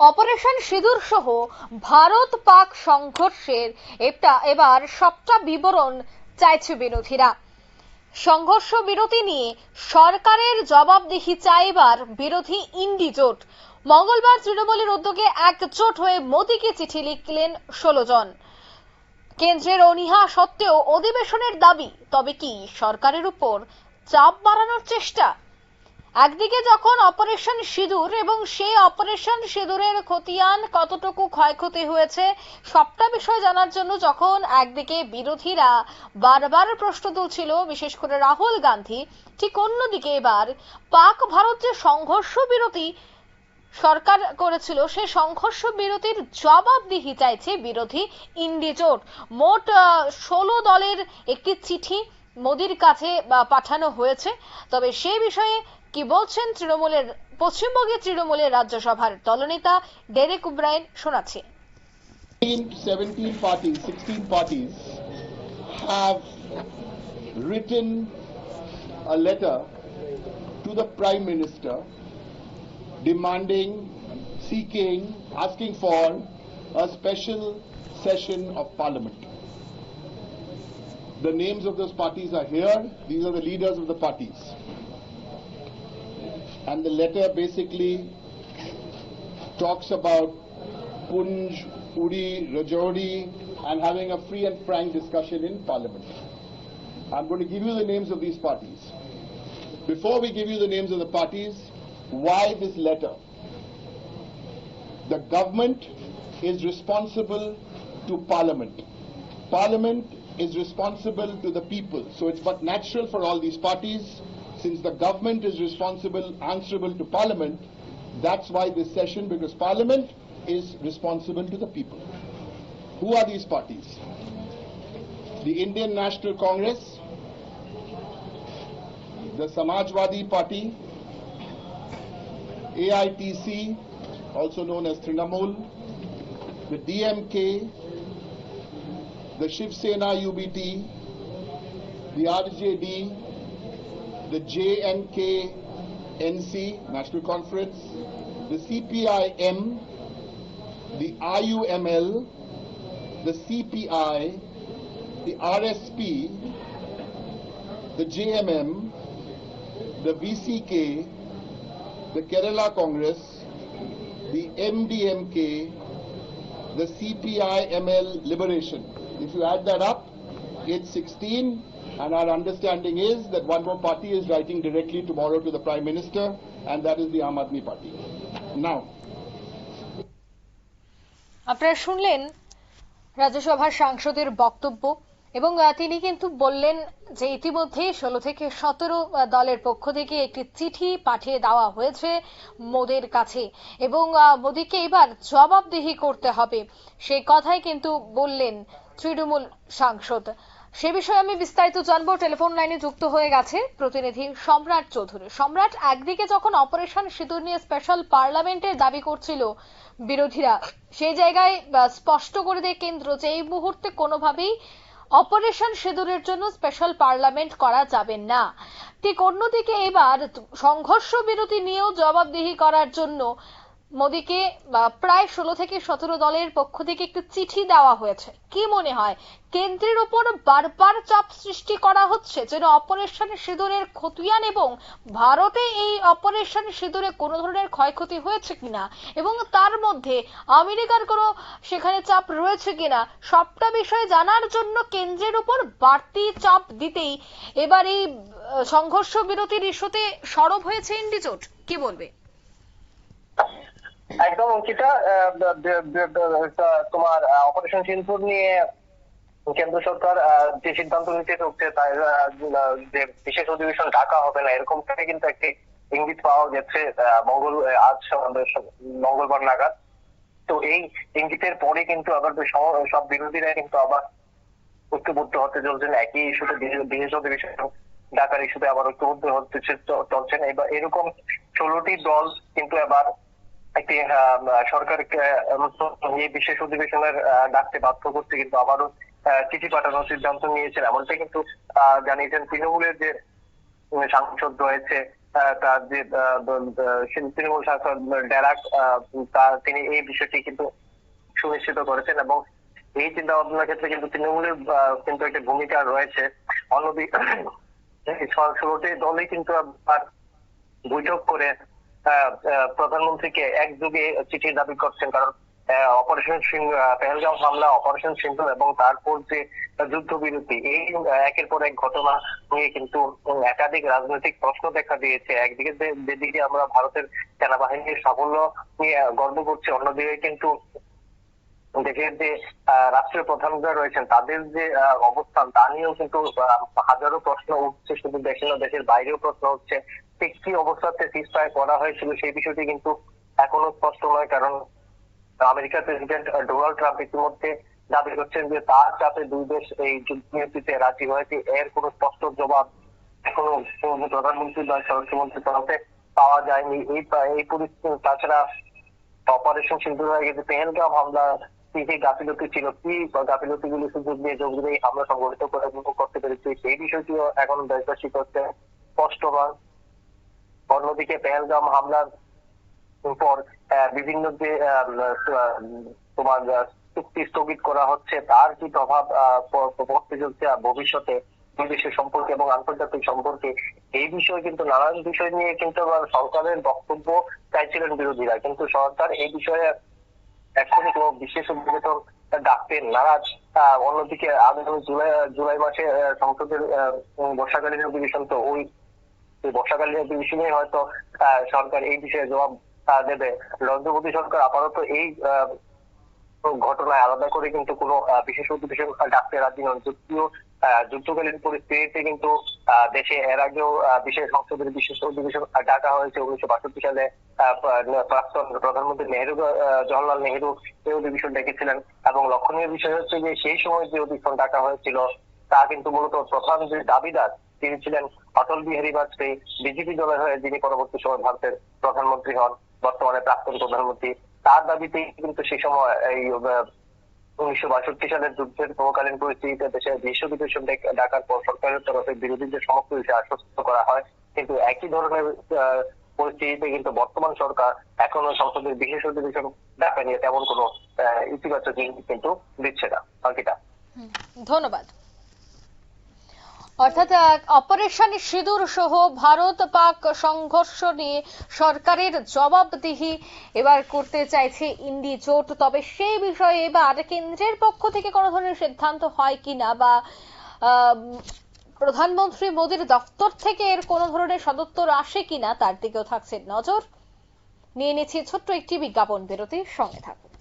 Operation সিঁদুর সহ ভারত পাক সংঘর্ষের একটা এবার সবটা বিবরণ চাইছে বিরোধীরা। সংঘর্ষ বিরতি নিয়ে সরকারের জবাবদিহি চাইবার বিরোধী ইন্ডি জোট। মঙ্গলবার তৃণমূলের উদ্যোগে একজোট হয়ে মোদীকে চিঠি লিখলেন ষোলো জন। কেন্দ্রের অনীহা সত্ত্বেও অধিবেশনের দাবি, তবে কি সরকারের উপর চাপ বাড়ানোর চেষ্টা? একদিকে যখন অপারেশন সিঁদুর এবং সেই অপারেশন সিঁদুরের খতিয়ান কতটুকু ক্ষয়ক্ষতি হয়েছে, সবটা বিষয় জানার জন্য যখন একদিকে বিরোধীরা বারবার প্রশ্ন তুলছিল, বিশেষ করে রাহুল গান্ধী, ঠিক অন্যদিকে এবার পাক ভারত যে সংঘর্ষ বিরতি সরকার করেছিল, সে সংঘর্ষ বিরতির জবাবদিহি চাইছে বিরোধী ইন্ডিজোট। মোট ষোলো দলের একটি চিঠি মোদির কাছে পাঠানো হয়েছে। তবে সে বিষয়ে কি বলছেন তৃণমূলের পশ্চিমবঙ্গের তৃণমূলের রাজ্যসভার দলনেতা ডেরেক উব্রায়ন শোনাচ্ছে 17 parties, 16 parties have written a letter to the Prime Minister demanding, seeking, asking for a special session of Parliament. The names of those parties are here. These are the leaders of the parties. And the letter basically talks about Punj, Uri, Rajouri, and having a free and frank discussion in Parliament. I'm going to give you the names of these parties. Before we give you the names of the parties, why this letter? The government is responsible to Parliament. Parliament is responsible to the people. So it's but natural for all these parties, since the government is responsible, answerable to Parliament, that's why this session, because Parliament is responsible to the people. Who are these parties? The Indian National Congress, the Samajwadi Party, AITC, also known as Trinamool, the DMK, the Shiv Sena UBT, the RJD, the JNK NC, National Conference, the CPIM, the IUML, the CPI, the RSP, the JMM, the VCK, the Kerala Congress, the MDMK, the CPI ML Liberation. If you add that up, it's 16, and our understanding is that one more party is writing directly tomorrow to the Prime Minister, and that is the Aam Aadmi Party. Now, আপনারা শুনলেন রাজ্যসভার সাংসদের বক্তব্য এবং তিনি কিন্তু বললেন যে ইতিমধ্যে ষোলো থেকে সতেরো দলের পক্ষ থেকে একটি চিঠি পাঠিয়ে দেওয়া হয়েছে মোদের কাছে। এবং মোদিকে এবার জবাবদিহি করতে হবে। সেই কথাই কিন্তু বললেন তৃণমূল সাংসদ। সে বিষয়ে আমি বিস্তারিত জানব। টেলিফোন লাইনে যুক্ত হয়ে গেছে প্রতিনিধি সম্রাট চৌধুরী। সম্রাট একদিকে যখন অপারেশন সিঁদুর নিয়ে স্পেশাল পার্লামেন্টের দাবি করছিল বিরোধীরা, সেই জায়গায় স্পষ্ট করে দেয় কেন্দ্র যে এই মুহূর্তে কোনোভাবেই অপারেশন সিঁদুরের জন্য স্পেশাল পার্লামেন্ট করা যাবে না। ঠিক অন্যদিকে এবার সংঘর্ষ বিরতি নিয়েও জবাবদিহি করার জন্য মোদীকে প্রায় ষোলো থেকে সতেরো দলের পক্ষ থেকে একটি চিঠি দেওয়া হয়েছে। কি মনে হয়, কেন্দ্রের ওপর বারবার চাপ সৃষ্টি করা হচ্ছে যেন অপারেশন সিঁদুরের খতিয়ান এবং ভারতে এই অপারেশন সিঁদুরে কোনো ধরনের ক্ষয়ক্ষতি হয়েছে কিনা? এবং তার মধ্যে আমেরিকার কোনো সেখানে চাপ রয়েছে কিনা? সবটা বিষয়ে জানার জন্য কেন্দ্রের উপর বাড়তি চাপ দিতেই এবার এই সংঘর্ষ বিরতির ইস্যুতে সরব হয়েছে ইন্ডিজোট। কি বলবে? একদম অঙ্কিতা তোমার অপারেশন সিন্ধুর নিয়ে কেন্দ্র সরকার যে সিদ্ধান্ত নিতে চলছে তার যে বিশেষ অধিবেশন ডাকা হবে না, এরকম থেকে কিন্তু একটি ইঙ্গিত পাওয়া গেছে মঙ্গল আজ মঙ্গলবার নাগাদ। তো এই ইঙ্গিতের পরে কিন্তু আবার সব- বিরোধীরা কিন্তু আবার ঐক্যবদ্ধ হতে চলছেন, একই ইস্যুতে বিশেষ- অধিবেশন ডাকার ইস্যুতে আবার ঐক্যবদ্ধ হতে চলছেন এবার এরকম ষোলোটি দল কিন্তু এবার একটি সরকারকে এই বিশেষ অধিবেশনের ডাকতে বাধ্য করতে কিন্তু আবারও চিঠি পাঠানোর সিদ্ধান্ত নিয়েছেন। এমনটা কিন্তু জানিয়েছেন তৃণমূলের যে সাংসদ রয়েছে তার যে তৃণমূল শাসক ডেরাক তিনি এই বিষয়টি কিন্তু সুনিশ্চিত করেছেন এবং এই চিন্তা ভাবনার ক্ষেত্রে কিন্তু তৃণমূলের কিন্তু একটা ভূমিকা রয়েছে। অন্যদিকে ষোলোটি দলই কিন্তু বৈঠক করে প্রধানমন্ত্রীকে একযোগে চিঠির দাবি করছেন, কারণ অপারেশন সিংহ পেহেলগাঁও হামলা অপারেশন সিন্ধু এবং তারপর যে যুদ্ধবিরতি, এই একের পর এক ঘটনা নিয়ে কিন্তু একাধিক রাজনৈতিক প্রশ্ন দেখা দিয়েছে। একদিকে যেদিকে আমরা ভারতের সেনাবাহিনীর সাফল্য নিয়ে গর্ব করছি, অন্যদিকে কিন্তু দেশের যে রাষ্ট্রীয় প্রধানরা রয়েছেন, তাদের যে অবস্থান, তা নিয়েও কিন্তু হাজারো প্রশ্ন উঠছে, শুধু দেশে না, দেশের বাইরেও প্রশ্ন ঠিক কি অবস্থাতে সিজফায়ার করা হয়েছিল সেই বিষয়টি কিন্তু এখনও স্পষ্ট নয়, কারণ আমেরিকার প্রেসিডেন্ট ডোনাল্ড ট্রাম্প ইতিমধ্যে দাবি করছেন যে তার চাপে দুই দেশ এই যুদ্ধনীতিতে রাজি হয়েছে। এর কোনো স্পষ্ট জবাব এখনও প্রধানমন্ত্রী বা স্বরাষ্ট্রমন্ত্রীর তরফে পাওয়া যায়নি। এই এই পরিস্থিতি, তাছাড়া অপারেশন সিন্ধুর যে পেহেলগাম হামলা কি কি গাফিলতি ছিল কি গাফিলতি গুলি সুযোগ দিয়ে যোগ দিয়ে হামলা সংগঠিত করে করতে পেরেছি সেই বিষয়টিও এখন দেশবাসী করতে স্পষ্ট নয়। অন্যদিকে পেহেলগাম হামলার পর আহ, বিভিন্ন যে তোমার চুক্তি স্থগিত করা হচ্ছে তার কি প্রভাব পড়তে চলছে ভবিষ্যতে দুই দেশের সম্পর্কে এবং আন্তর্জাতিক সম্পর্কে এই বিষয়ে কিন্তু নানান বিষয় নিয়ে কিন্তু সরকারের বক্তব্য চাইছিলেন বিরোধীরা। কিন্তু সরকার এই বিষয়ে এখনই কোনো বিশেষ উদ্বেদন ডাকতে নারাজ। অন্যদিকে আগামী জুলাই জুলাই মাসে সংসদের বর্ষাকালীন অধিবেশন তো ওই বর্ষাকালীন অধিবেশনে হয়তো সরকার এই বিষয়ে জবাব দেবে। নরেন্দ্র সরকার আপাতত এই ঘটনায় আলাদা করে কিন্তু কোনো বিশেষ অধিবেশন ডাকতে রাজি নন। যদিও যুদ্ধকালীন পরিস্থিতিতে কিন্তু দেশে এর আগেও বিশেষ সংসদের বিশেষ অধিবেশন ডাকা হয়েছে উনিশশো বাষট্টি সালে প্রাক্তন প্রধানমন্ত্রী নেহেরু জওয়াহরলাল নেহেরু এই অধিবেশন ডেকেছিলেন। এবং লক্ষণীয় বিষয় হচ্ছে যে সেই সময় যে অধিবেশন ডাকা হয়েছিল, তা কিন্তু মূলত প্রধান যে দাবিদার তিনি ছিলেন অটল বিহারী বাজপেয়ী। বিজেপি দলের হয়ে যিনি পরবর্তী সময় ভারতের প্রধানমন্ত্রী হন, বর্তমানে প্রাক্তন প্রধানমন্ত্রী। তার দাবিতেই কিন্তু সেই সময় এই উনিশশো বাষট্টি সালের যুদ্ধের প্রকালীন পরিস্থিতিতে দেশে বিশ্ব অধিবেশন ডাকার পর সরকারের তরফে বিরোধীদের সমস্ত বিষয়ে আশ্বস্ত করা হয়, কিন্তু একই ধরনের পরিস্থিতিতে কিন্তু বর্তমান সরকার এখনও সংসদের বিশেষ অধিবেশন ডাকা নিয়ে তেমন কোনো ইতিবাচক ইঙ্গিত কিন্তু দিচ্ছে না। অঙ্কিতা। ধন্যবাদ। অর্থাৎ অপারেশন সিঁদুর সহ ভারত পাক সংঘর্ষ নিয়ে সরকারের জবাবদিহি এবার করতে চাইছে ইন্ডি জোট। তবে সেই বিষয়ে এবার কেন্দ্রের পক্ষ থেকে কোনো ধরনের সিদ্ধান্ত হয় কিনা বা প্রধানমন্ত্রী মোদীর দপ্তর থেকে এর কোনো ধরনের সদুত্তর আসে কিনা তার দিকেও থাকছে নজর। নিয়ে নিচ্ছি ছোট্ট একটি বিজ্ঞাপন বিরতির সঙ্গে থাকুন।